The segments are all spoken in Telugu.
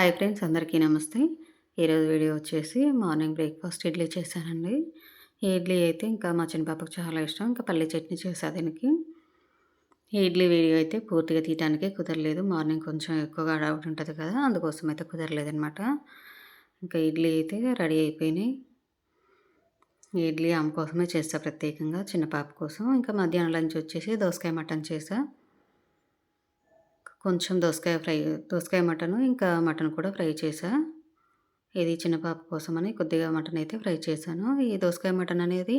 హాయ్ ఫ్రెండ్స్ అందరికీ నమస్తే. ఈరోజు వీడియో వచ్చేసి మార్నింగ్ బ్రేక్ఫాస్ట్ ఇడ్లీ చేశానండి. ఈ ఇడ్లీ అయితే ఇంకా మా చిన్న పాపకు చాలా ఇష్టం ఇంకా పల్లి చట్నీ చేసా దీనికి. ఈ ఇడ్లీ వీడియో అయితే పూర్తిగా తీయడానికి కుదరలేదు మార్నింగ్ కొంచెం ఎక్కువగా అడవుట్ ఉంటుంది కదా అందుకోసం అయితే కుదరలేదనమాట ఇంకా ఇడ్లీ అయితే రెడీ అయిపోయినాయి. ఇడ్లీ ఆమె కోసమే చేస్తా ప్రత్యేకంగా చిన్న పాప కోసం. ఇంకా మధ్యాహ్నం లంచ్ వచ్చేసి దోసకాయ మటన్ చేసా కొంచెం దోసకాయ ఫ్రై దోసకాయ మటను ఇంకా మటన్ కూడా ఫ్రై చేసా ఇది చిన్న పాప కోసమని కొద్దిగా మటన్ అయితే ఫ్రై చేశాను. ఈ దోసకాయ మటన్ అనేది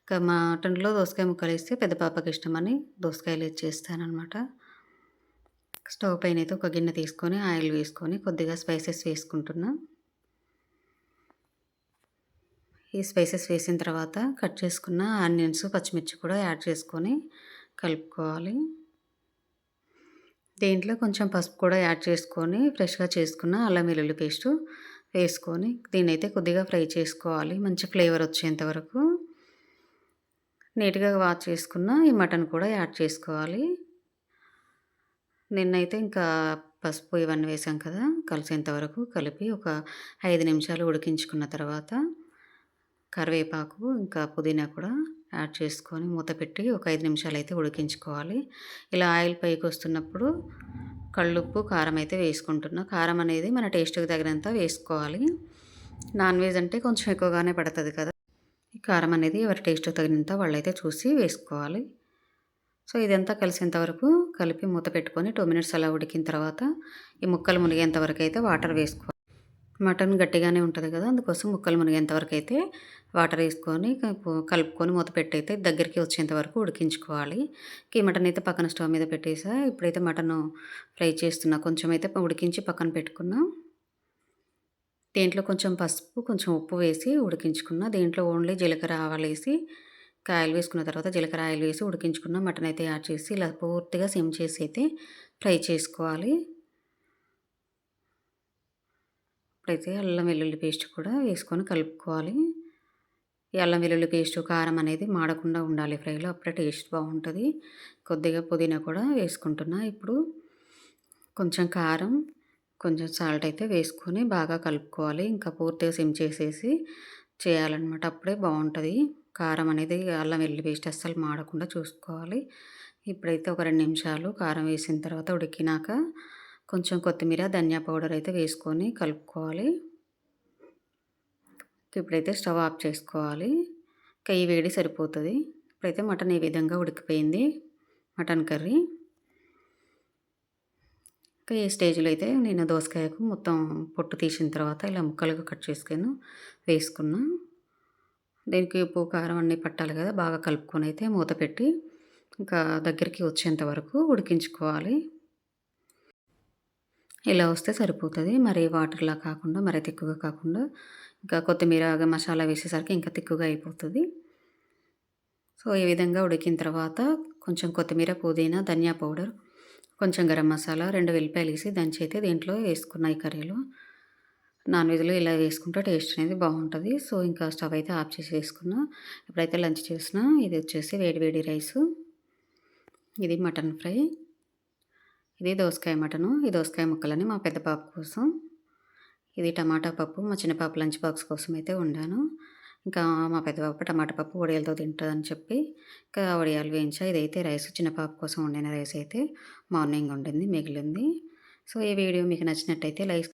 ఇంకా మటన్లో దోసకాయ ముక్కలు వేస్తే పెద్ద పాపకి ఇష్టమని దోసకాయలు చేస్తానమాట అనమాట స్టవ్ పైన అయితే ఒక గిన్నె తీసుకొని ఆయిల్ వేసుకొని కొద్దిగా స్పైసెస్ వేసుకుంటున్నా. ఈ స్పైసెస్ వేసిన తర్వాత కట్ చేసుకున్న ఆనియన్స్ పచ్చిమిర్చి కూడా యాడ్ చేసుకొని కలుపుకోవాలి. దీంట్లో కొంచెం పసుపు కూడా యాడ్ చేసుకొని ఫ్రెష్గా చేసుకున్న అల్లం వెల్లుల్లి పేస్టు వేసుకొని దీన్నైతే అయితే కొద్దిగా ఫ్రై చేసుకోవాలి. మంచి ఫ్లేవర్ వచ్చేంత వరకు. నీట్గా వాష్ చేసుకున్న ఈ మటన్ కూడా యాడ్ చేసుకోవాలి. నిన్నైతే ఇంకా పసుపు ఇవన్నీ వేసాం కదా కలిసేంత వరకు కలిపి ఒక ఐదు నిమిషాలు ఉడికించుకున్న తర్వాత కరివేపాకు ఇంకా పుదీనా కూడా యాడ్ చేసుకొని మూత పెట్టి ఒక ఐదు నిమిషాలు అయితే ఉడికించుకోవాలి. ఇలా ఆయిల్ పైకి వస్తున్నప్పుడు కళ్ళుప్పు కారం అయితే వేసుకుంటున్నా. కారం అనేది మన టేస్ట్కి తగినంత వేసుకోవాలి. నాన్ వెజ్ అంటే కొంచెం ఎక్కువగానే పడుతుంది కదా. ఈ కారం అనేది ఎవరి టేస్ట్కి తగినంత వాళ్ళైతే చూసి వేసుకోవాలి. సో ఇదంతా కలిసేంత వరకు కలిపి మూత పెట్టుకొని టూ మినిట్స్ అలా ఉడికిన తర్వాత ఈ ముక్కలు మునిగేంత వరకు అయితే వాటర్ వేసుకోవాలి. మటన్ గట్టిగానే ఉంటుంది కదా అందుకోసం ముక్కలు మునిగేంతవరకు అయితే వాటర్ వేసుకొని కలుపుకొని మూత పెట్టయితే దగ్గరికి వచ్చేంత వరకు ఉడికించుకోవాలి. ఈ మటన్ అయితే పక్కన స్టవ్ మీద పెట్టేసా ఇప్పుడైతే మటన్ ఫ్రై చేస్తున్నా. కొంచెం అయితే ఉడికించి పక్కన పెట్టుకున్నా. దీంట్లో కొంచెం పసుపు కొంచెం ఉప్పు వేసి ఉడికించుకున్న. దీంట్లో ఓన్లీ జీలకర్ర ఆవాలు వేసి కాయలు వేసుకున్న తర్వాత జీలకర్ర ఆయిల్ వేసి ఉడికించుకున్న. మటన్ అయితే యాడ్ చేసి ఇలా పూర్తిగా సిమ్ చేసి అయితే ఫ్రై చేసుకోవాలి. ఇప్పుడైతే అల్లం వెల్లుల్లి పేస్ట్ కూడా వేసుకొని కలుపుకోవాలి. ఈ అల్లం వెల్లుల్లి పేస్ట్ కారం అనేది మాడకుండా ఉండాలి ఫ్రైలో అప్పుడే టేస్ట్ బాగుంటుంది. కొద్దిగా పుదీనా కూడా వేసుకుంటున్నా ఇప్పుడు. కొంచెం కారం కొంచెం సాల్ట్ అయితే వేసుకొని బాగా కలుపుకోవాలి. ఇంకా పూర్తిగా సిమ్ చేసేసి చేయాలన్నమాట. అప్పుడే బాగుంటుంది. కారం అనేది అల్లం వెల్లుల్లి పేస్ట్ అస్సలు మాడకుండా చూసుకోవాలి. ఇప్పుడైతే ఒక రెండు నిమిషాలు కారం వేసిన తర్వాత ఉడికినాక కొంచెం కొత్తిమీర ధనియా పౌడర్ అయితే వేసుకొని కలుపుకోవాలి. ఇప్పుడైతే స్టవ్ ఆఫ్ చేసుకోవాలి. కయ్యి వేడి సరిపోతుంది. ఇప్పుడైతే మటన్ ఈ విధంగా ఉడికిపోయింది? Mutton curry. ఇంకా ఈ స్టేజ్లో అయితే నేను దోసకాయకు మొత్తం పొట్టు తీసిన తర్వాత ఇలా ముక్కలుగా కట్ చేసుకొని వేసుకున్నా. దీనికి ఉప్పు కారం అన్నీ పట్టాలి కదా బాగా కలుపుకొని అయితే మూత పెట్టి ఇంకా దగ్గరికి వచ్చేంత వరకు ఉడికించుకోవాలి. ఇలా వస్తే సరిపోతుంది. మరి వాటర్లా కాకుండా మరి తిక్కుగా కాకుండా ఇంకా కొత్తిమీర మసాలా వేసేసరికి ఇంకా తిక్కుగా అయిపోతుంది. సో ఈ విధంగా ఉడికిన తర్వాత కొంచెం కొత్తిమీర పుదీనా ధనియా పౌడర్ కొంచెం గరం మసాలా రెండు వెల్లిపాయలు వేసి దంచి అయితే దీంట్లో వేసుకున్నాయి కర్రీలో. నాన్ వెజ్లో ఇలా వేసుకుంటే టేస్ట్ అనేది బాగుంటుంది. సో ఇంకా స్టవ్ అయితే ఆఫ్ చేసి వేసుకున్నా. ఇప్పుడైతే లంచ్ చేసిన ఇది వచ్చేసి వేడి వేడి రైసు. ఇది మటన్ ఫ్రై. ఇది దోసకాయ మటను. ఈ దోసకాయ ముక్కలని మా పెద్ద పాప కోసం. ఇది టమాటా పప్పు మా చిన్న పాప లంచ్ బాక్స్ కోసం అయితే వండాను. ఇంకా మా పెద్ద పాప టమాటా పప్పు వడియాలతో తింటుందని చెప్పి ఇంకా వడియాలు వేయించా. ఇదైతే రైస్ చిన్న పాప కోసం వండిన రైస్ అయితే మార్నింగ్ ఉండింది మిగిలింది. సో ఈ వీడియో మీకు నచ్చినట్టయితే లైక్